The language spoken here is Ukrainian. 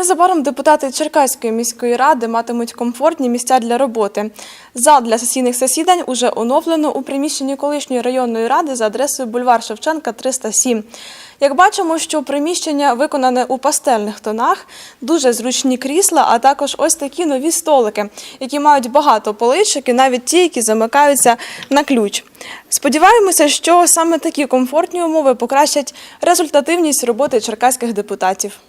Незабаром депутати Черкаської міської ради матимуть комфортні місця для роботи. Зал для сесійних засідань уже оновлено у приміщенні колишньої районної ради за адресою бульвар Шевченка 307. Як бачимо, що приміщення виконане у пастельних тонах, дуже зручні крісла, а також ось такі нові столики, які мають багато поличок і навіть ті, які замикаються на ключ. Сподіваємося, що саме такі комфортні умови покращать результативність роботи черкаських депутатів.